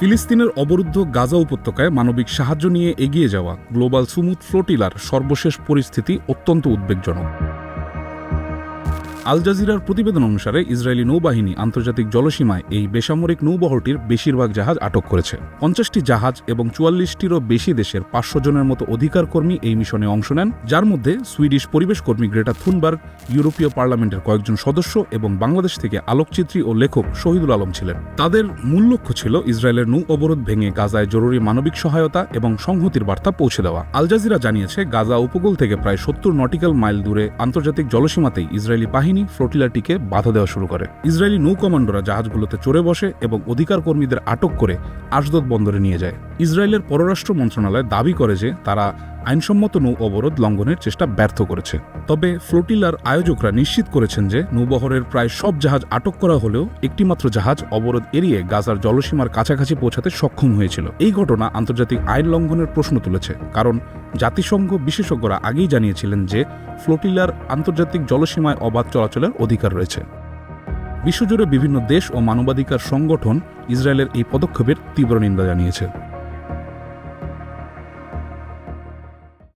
ফিলিস্তিনের অবরুদ্ধ গাজা উপত্যকায় মানবিক সাহায্য নিয়ে এগিয়ে যাওয়া গ্লোবাল সুমুদ ফ্লোটিলার সর্বশেষ পরিস্থিতি অত্যন্ত উদ্বেগজনক। আল জাজিরার প্রতিবেদন অনুসারে ইসরায়েলি নৌবাহিনী আন্তর্জাতিক জলসীমায় এই বেসামরিক নৌবহরটির বেশিরভাগ জাহাজ আটক করেছে। পঞ্চাশটি জাহাজ এবং চুয়াল্লিশটিরও বেশি দেশের পাঁচশো জনের মতো অধিকার কর্মী এই মিশনে অংশ নেন, যার মধ্যে সুইডিশ পরিবেশ কর্মী গ্রেটা থুনবার্গ, ইউরোপীয় পার্লামেন্টের কয়েকজন সদস্য এবং বাংলাদেশ থেকে আলোকচিত্রী ও লেখক শহীদুল আলম ছিলেন। তাদের মূল লক্ষ্য ছিল ইসরায়েলের নৌ অবরোধ ভেঙে গাজায় জরুরি মানবিক সহায়তা এবং সংহতির বার্তা পৌঁছে দেওয়া। আল জাজিরা জানিয়েছে, গাজা উপকূল থেকে প্রায় সত্তর নটিক্যাল মাইল দূরে আন্তর্জাতিক জলসীমাতেই ইসরায়েলি বাহিনী ফ্লোটিলাটিকে বাধা দেওয়া শুরু করে। ইসরায়েলি নৌ কমান্ডোরা জাহাজগুলোতে চড়ে বসে এবং অধিকার কর্মীদের আটক করে আশদদ বন্দরে নিয়ে যায়। ইসরায়েলের পররাষ্ট্র মন্ত্রণালয় দাবি করে যে তারা আইনসম্মত নৌ অবরোধ লঙ্ঘনের চেষ্টা ব্যর্থ করেছে। তবে ফ্লোটিলার আয়োজকরা নিশ্চিত করেছেন যে নৌবহরের প্রায় সব জাহাজ আটক করা হলেও একটিমাত্র জাহাজ অবরোধ এড়িয়ে গাজার জলসীমার কাছাকাছি পৌঁছাতে সক্ষম হয়েছিল। এই ঘটনা আন্তর্জাতিক আইন লঙ্ঘনের প্রশ্ন তুলেছে, কারণ জাতিসংঘ বিশেষজ্ঞরা আগেই জানিয়েছিলেন যে ফ্লোটিলার আন্তর্জাতিক জলসীমায় অবাধ চলাচলের অধিকার রয়েছে। বিশ্বজুড়ে বিভিন্ন দেশ ও মানবাধিকার সংগঠন ইসরায়েলের এই পদক্ষেপের তীব্র নিন্দা জানিয়েছে।